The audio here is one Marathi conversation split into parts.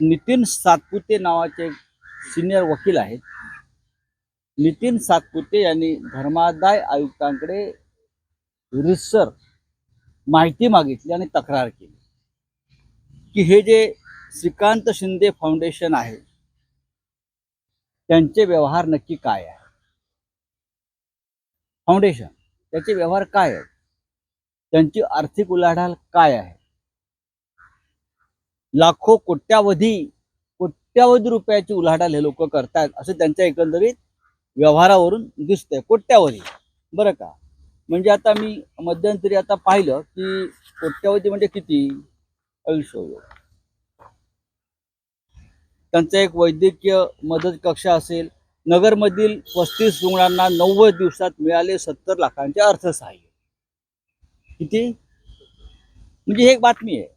नितीन सातपुते नावाचे सिनियर वकील आहेत. नितीन सातपुते यांनी धर्मादाय आयुक्तांकडे रिसर माहिती मागितली आणि तक्रार केली. की हे जे श्रीकांत शिंदे फाउंडेशन आहे त्यांचे व्यवहार नक्की काय आहे? फाउंडेशन त्याचे व्यवहार काय आहेत? त्यांची आर्थिक उलाढाल काय आहे? लाखो कोट्यावधी कोट्यावधी रुपयाची उलाढाल हे लोक करतायत असं त्यांच्या एकंदरीत व्यवहारावरून दिसतंय. कोट्यावधी. बरं का? म्हणजे आता मी मध्यंतरी आता पाहिलं की कोट्यावधी म्हणजे किती? आयुष्य त्यांचा एक वैद्यकीय मदत कक्ष असेल. नगरमधील पस्तीस रुग्णांना नव्वद दिवसात मिळाले सत्तर लाखांचे अर्थसहाय्य. किती? म्हणजे ही एक बातमी आहे.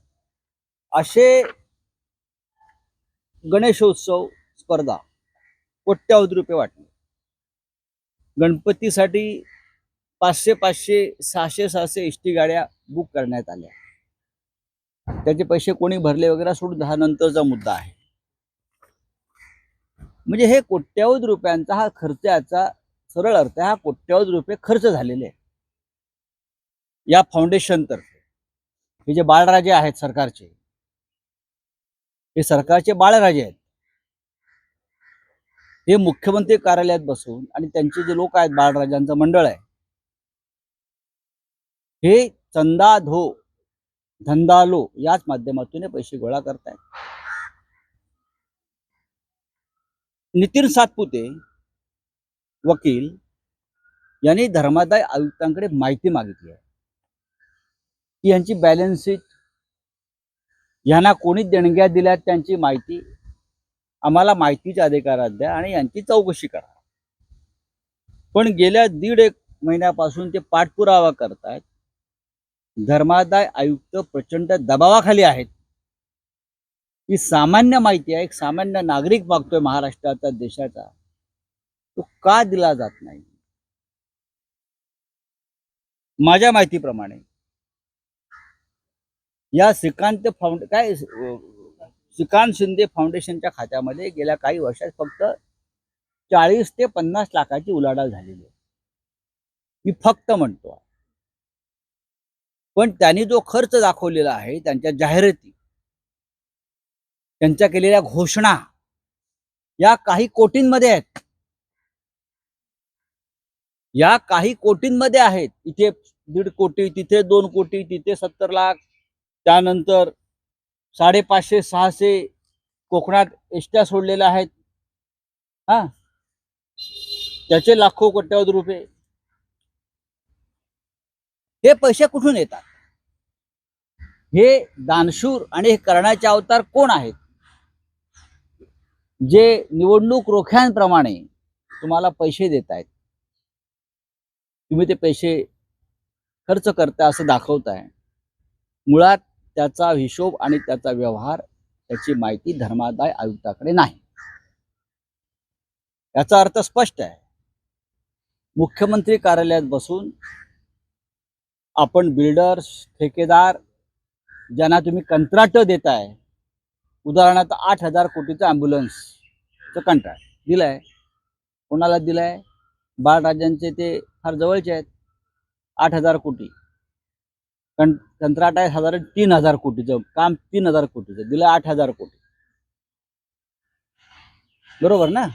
असे गणेशोत्सव स्पर्धा. कोट्यावधी रुपये वाटले गणपतीसाठी पाचशे पाचशे सहाशे सहाशे एस टी गाड्या बुक करण्यात आल्या. त्याचे पैसे कोणी भरले वगैरे सोडून हा नंतरचा मुद्दा आहे. म्हणजे हे कोट्यावधी रुपयांचा हा खर्चाचा सरळ अर्थ हा कोट्यावधी रुपये खर्च झालेले आहे या फाउंडेशन तर्फे. हे जे बाळराजे आहेत सरकारचे हे सरकारचे बाळराजे आहेत. हे मुख्यमंत्री कार्यालयात बसून आणि त्यांचे जे लोक आहेत बाळराजांचं मंडळ आहे. हे चंदा धो धंदा लो याच माध्यमातून हे पैसे गोळा करतायत. नितीन सातपुते वकील यांनी धर्मादाय आयुक्तांकडे माहिती मागितली आहे. की यांची बॅलन्स शीट यांना कोणी देणग्या दिल्यात त्यांची माहिती? आम्हाला माहितीच्या अधिकारात द्या आणि यांची चौकशी करा. पण गेल्या दीड एक महिन्यापासून ते पाठपुरावा करतायत. धर्मादाय आयुक्त प्रचंड दबावाखाली आहेत. ही सामान्य माहिती आहे एक सामान्य नागरिक मागतोय महाराष्ट्राचा देशाचा. तो का दिला जात नाही? माझ्या माहितीप्रमाणे या श्रीकांत फाउंड काय श्रीकांत शिंदे फाउंडेशनच्या खात्यामध्ये गेल्या काही वर्षात फक्त चाळीस ते पन्नास लाखाची उलाढाल झालेली आहे. मी फक्त म्हणतो पण त्यांनी जो खर्च दाखवलेला आहे त्यांच्या जाहिराती त्यांच्या केलेल्या घोषणा या काही कोटींमध्ये आहेत. या काही कोटींमध्ये आहेत. इथे दीड कोटी तिथे दोन कोटी तिथे सत्तर लाख त्यानंतर साडेपाचशे सहाशे कोकणात एसट्या सोडलेल्या आहेत. हा? त्याचे लाखो कोट्यावधी रुपये. हे पैसे कुठून येतात? हे दानशूर आणि हे करण्याचे अवतार कोण आहेत? जे निवडणूक रोख्यांप्रमाणे तुम्हाला पैसे देत आहेत. तुम्ही ते पैसे खर्च करता असं दाखवताय. मुळात त्याचा हिशोब आणि त्याचा व्यवहार त्याची माहिती धर्मादाय आयुक्ताकडे नाही. याचा अर्थ स्पष्ट आहे. मुख्यमंत्री कार्यालयात बसून आपण बिल्डर्स ठेकेदार ज्यांना तुम्ही कंत्राट देताय उदाहरणार्थ आठ हजार कोटीचं ॲम्ब्युलन्सचं कंत्राट दिलंय. कोणाला दिलंय? बाळराजांचे ते फार जवळचे आहेत. आठ हजार कोटी. कारण कंत्राट आहे साधारण तीन हजार कोटीचं काम तीन हजार कोटीचं दिलं आठ हजार कोटी. बरोबर ना?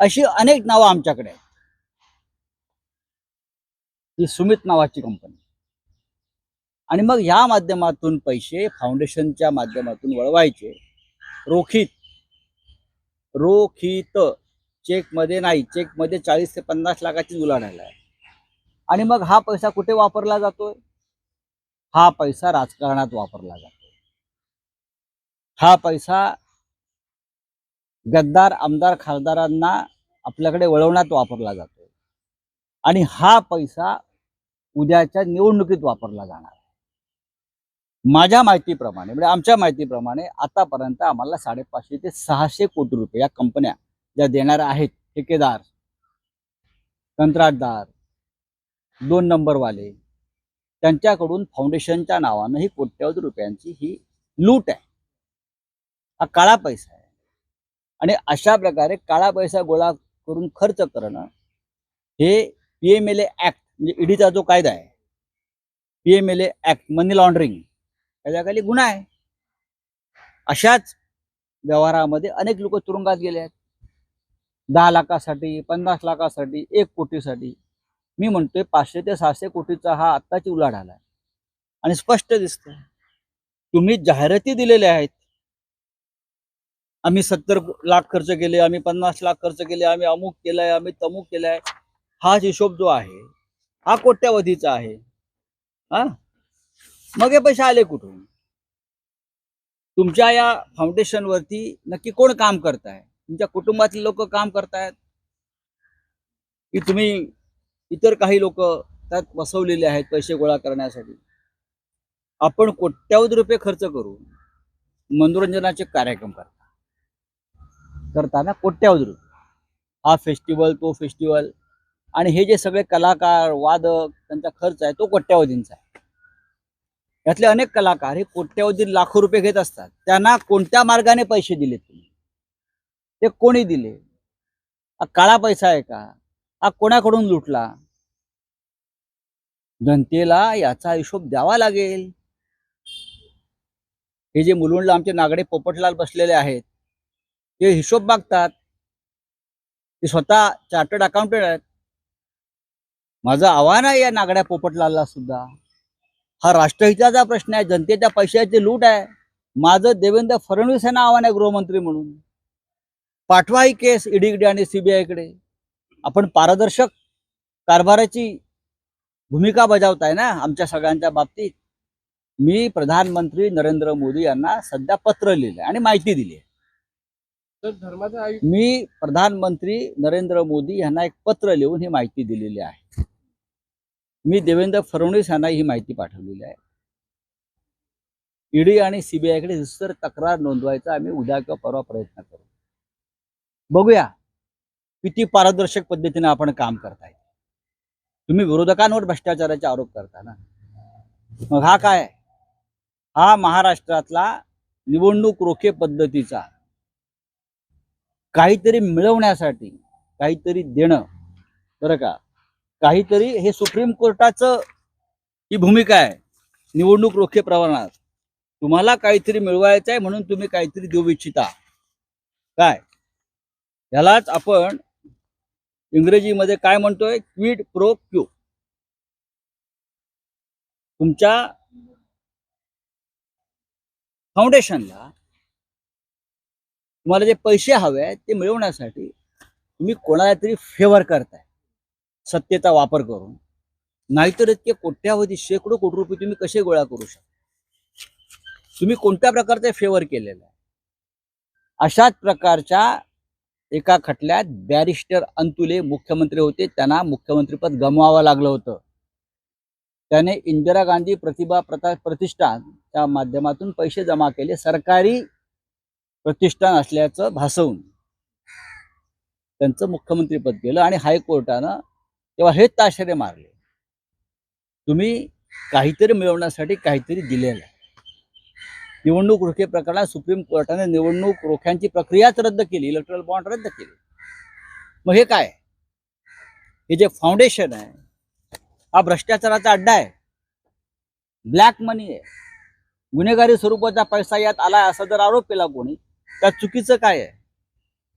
अशी अनेक नावं आमच्याकडे आहेत. ही सुमित नावाची कंपनी आणि मग ह्या माध्यमातून पैसे फाउंडेशनच्या माध्यमातून वळवायचे. रोखीत. रोखीत. चेकमध्ये नाही चेकमध्ये चाळीस ते पन्नास लाखाची उलाढाल आहे. आणि मग हा पैसा कुठे वापरला जातोय? हा पैसा राजकारणात वापरला जातोय. हा पैसा गद्दार आमदार खासदारांना आपल्याकडे वळवण्यात वापरला जातोय. आणि हा पैसा उद्याच्या निवडणुकीत वापरला जाणार आहे. माझ्या माहितीप्रमाणे म्हणजे आमच्या माहितीप्रमाणे आतापर्यंत आम्हाला साडेपाचशे ते सहाशे कोटी रुपये या कंपन्या ज्या देणाऱ्या आहेत ठेकेदार कंत्राटदार दोन नंबरवाले. त्यांच्याकडून फाउंडेशनच्या नावानं ही कोट्यावधी रुपयांची ही लूट आहे. हा काळा पैसा आहे. आणि अशा प्रकारे काळा पैसा गोळा करून खर्च करणं हे P M L A act म्हणजे ईडीचा जो कायदा आहे P M L A act money laundering त्याच्याखाली गुन्हा आहे. अशाच व्यवहारामध्ये अनेक लोक तुरुंगात गेले आहेत. दहा लाखासाठी पन्नास लाखासाठी एक कोटीसाठी मी म्हणतोय पाचशे ते सहाशे कोटीचा हा आत्ताची उलाढाल आहे. आणि स्पष्ट दिसत तुम्ही जाहिराती दिलेल्या आहेत. आम्ही सत्तर लाख खर्च केले आम्ही पन्नास लाख खर्च केले आम्ही अमुक केलाय आम्ही तमुक केलाय. हाच हिशोब जो आहे हा कोट्यावधीचा आहे. हा? मग हे पैसे आले कुठून? तुमच्या या फाउंडेशनवरती नक्की कोण काम करताय? तुमच्या कुटुंबातले लोक काम करतायत? की तुम्ही इतर काही लोक त्यात बसवलेले आहेत पैसे गोळा करण्यासाठी. आपण कोट्यावधी रुपये खर्च करून मनोरंजनाचे कार्यक्रम करता. करताना कोट्यावधी रुपये. हा फेस्टिवल तो फेस्टिवल आणि हे जे सगळे कलाकार वादक त्यांचा खर्च आहे तो कोट्यावधींचा आहे. यातले अनेक कलाकार हे कोट्यावधी लाखो रुपये घेत असतात. त्यांना कोणत्या मार्गाने पैसे दिले तुम्ही? ते कोणी दिले? काळा पैसा आहे का? हा कोणाकडून लुटला? जनतेला याचा हिशोब द्यावा लागेल. हे जे मुलुंडला आमचे नागडे पोपटलाल बसलेले आहेत ते हिशोब मागतात. ते स्वतः चार्टर्ड अकाउंटंट आहेत. माझं आव्हान आहे या नागड्या पोपटलालला सुद्धा. हा राष्ट्रहिताचा प्रश्न आहे जनतेच्या पैशाची लूट आहे. माझं देवेंद्र फडणवीस यांना आव्हान आहे गृहमंत्री म्हणून. पाठवा ही केस ईडीकडे आणि सीबीआयकडे. आपण पारदर्शक कारभाराची भूमिका बजावताय ना आमच्या सगळ्यांच्या बाबतीत. मी प्रधानमंत्री नरेंद्र मोदी यांना सध्या पत्र लिहिलंय आणि माहिती दिली आहे मी प्रधानमंत्री नरेंद्र मोदी यांना एक पत्र लिहून ही माहिती दिलेली आहे. मी देवेंद्र फडणवीस यांना ही माहिती पाठवलेली आहे. ईडी आणि सीबीआयकडे तक्रार नोंदवायचा आम्ही उद्या किंवा परवा प्रयत्न करू. बघूया. किती पारदर्शक पद्धतीने आपण काम करताय. तुम्ही विरोधकांवर भ्रष्टाचाराचे आरोप करता ना. मग हा काय? हा महाराष्ट्रातला निवडणूक रोखे पद्धतीचा काहीतरी मिळवण्यासाठी काहीतरी देणं. बरं का? काहीतरी हे सुप्रीम कोर्टाचं ही भूमिका आहे. निवडणूक रोखे प्रवरणात तुम्हाला काहीतरी मिळवायचं आहे म्हणून तुम्ही काहीतरी देऊ इच्छिता. काय? यालाच आपण इंग्रजीमध्ये काय म्हणतोय? क्विड प्रो क्यू तुमच्या फाउंडेशनला तुम्हाला जे पैसे हवे आहेत ते मिळवण्यासाठी तुम्ही कोणाला तरी फेवर करताय. सत्तेचा वापर करून. नाहीतर इतके कोट्यावधी शेकडो कोटी रुपये तुम्ही कसे गोळा करू शकता? तुम्ही कोणत्या प्रकारचे फेवर केलेलं आहे? अशाच प्रकारच्या एका खटल्यात बॅरिस्टर अंतुले मुख्यमंत्री होते. त्यांना मुख्यमंत्रीपद गमवावं लागलं होतं. त्याने इंदिरा गांधी प्रतिभा प्रता प्रतिष्ठानच्या माध्यमातून पैसे जमा केले. सरकारी प्रतिष्ठान असल्याचं भासवून त्यांचं मुख्यमंत्रीपद केलं आणि हायकोर्टानं तेव्हा हेच ताशेरे मारले. तुम्ही काहीतरी मिळवण्यासाठी काहीतरी दिलेलं आहे. निवडणूक रोखे प्रकरणात सुप्रीम कोर्टाने निवडणूक रोख्यांची प्रक्रियाच रद्द केली इलेक्ट्रल बॉन्ड रद्द केली. मग हे काय? हे जे फाउंडेशन आहे हा भ्रष्टाचाराचा अड्डा आहे. ब्लॅक मनी आहे. गुन्हेगारी स्वरूपाचा पैसा यात आला असा जर आरोप केला कोणी त्यात चुकीचं काय आहे?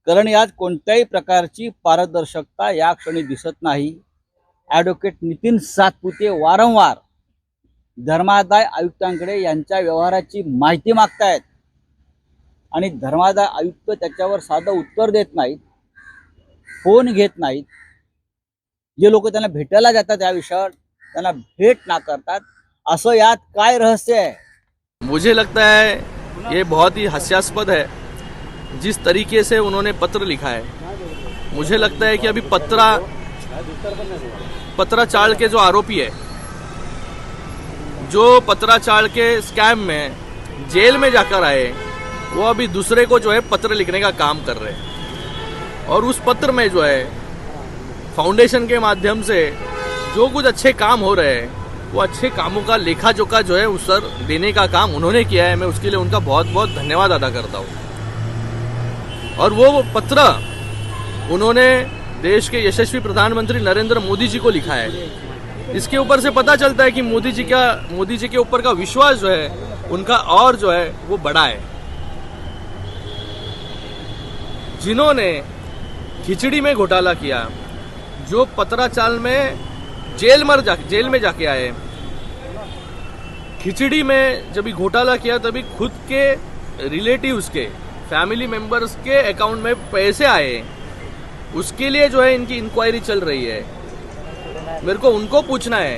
कारण यात कोणत्याही प्रकारची पारदर्शकता या क्षणी दिसत नाही. ॲडव्होकेट नितीन सातपुते वारंवार धर्मादाय आयुक्तांकडे यांच्या व्यवहाराची माहिती मागतायत. आणि धर्मादाय आयुक्त त्याच्यावर साधं उत्तर देत नाहीत फोन घेत नाहीत. जे लोक त्यांना भेटायला जातात या विषयावर त्यांना भेट नाकारतात असं यात काय रहस्य आहे? मुझे लगता है ये बहुत ही हास्यास्पद है जिस तरीके से उन्होंने पत्र लिखा है। मुझे लगता है कि अभी पत्रा पत्राचार के जो आरोपी है जो पत्राचार के स्कैम में जेल में जाकर आए, वो अभी दूसरे को जो है पत्र लिखने का काम कर रहे हैं। और उस पत्र में जो है फाउंडेशन के माध्यम से जो कुछ अच्छे काम हो रहे हैं, वो अच्छे कामों का लेखा जोखा जो है उस सर देने का काम उन्होंने किया है। मैं उसके लिए उनका बहुत बहुत धन्यवाद अदा करता हूँ। और वो पत्र उन्होंने देश के यशस्वी प्रधानमंत्री नरेंद्र मोदी जी को लिखा है। इसके ऊपर से पता चलता है कि मोदी जी का, मोदी जी के ऊपर का विश्वास जो है, उनका और जो है, वो बड़ा है। जिन्होंने खिचड़ी में घोटाला किया, जो पत्राचाल में जेल मर जा, जेल में जाके आए, खिचड़ी में जब घोटाला किया, तभी खुद के रिलेटिव्स के, फैमिली मेंबर्स के अकाउंट में पैसे आए। उसके लिए जो है, इनकी इंक्वायरी चल रही है। मेरे को उनको पूछना है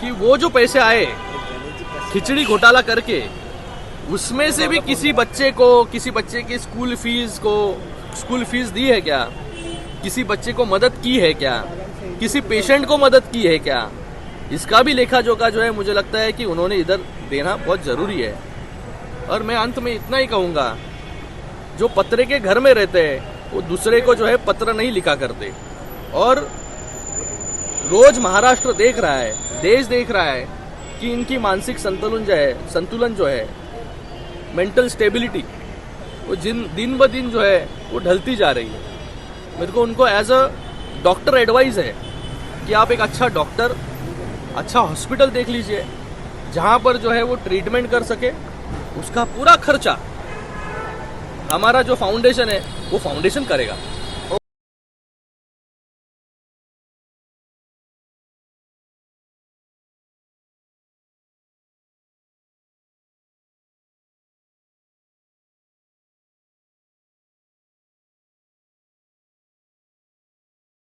कि वो जो पैसे आए, खिचड़ी घोटाला करके, उसमें से भी किसी बच्चे को, किसी बच्चे की स्कूल फ़ीस को स्कूल फ़ीस दी है क्या? किसी बच्चे को मदद की है क्या? किसी पेशेंट को मदद की है क्या? इसका भी लेखा जोखा जो है, मुझे लगता है कि उन्होंने इधर देना बहुत ज़रूरी है। और मैं अंत में इतना ही कहूँगा, जो पत्रे के घर में रहते हैं, वो दूसरे को जो है पत्र नहीं लिखा करते। और रोज महाराष्ट्र देख रहा है, देश देख रहा है कि इनकी मानसिक संतुलन जो है, संतुलन जो है मेंटल स्टेबिलिटी वो जिन, दिन ब दिन जो है, वो ढलती जा रही है। मेरे को उनको एज अ डॉक्टर एडवाइस है कि आप एक अच्छा डॉक्टर अच्छा हॉस्पिटल देख लीजिए, जहाँ पर जो है वो ट्रीटमेंट कर सके, उसका पूरा खर्चा हमारा जो फाउंडेशन है, वो फाउंडेशन करेगा।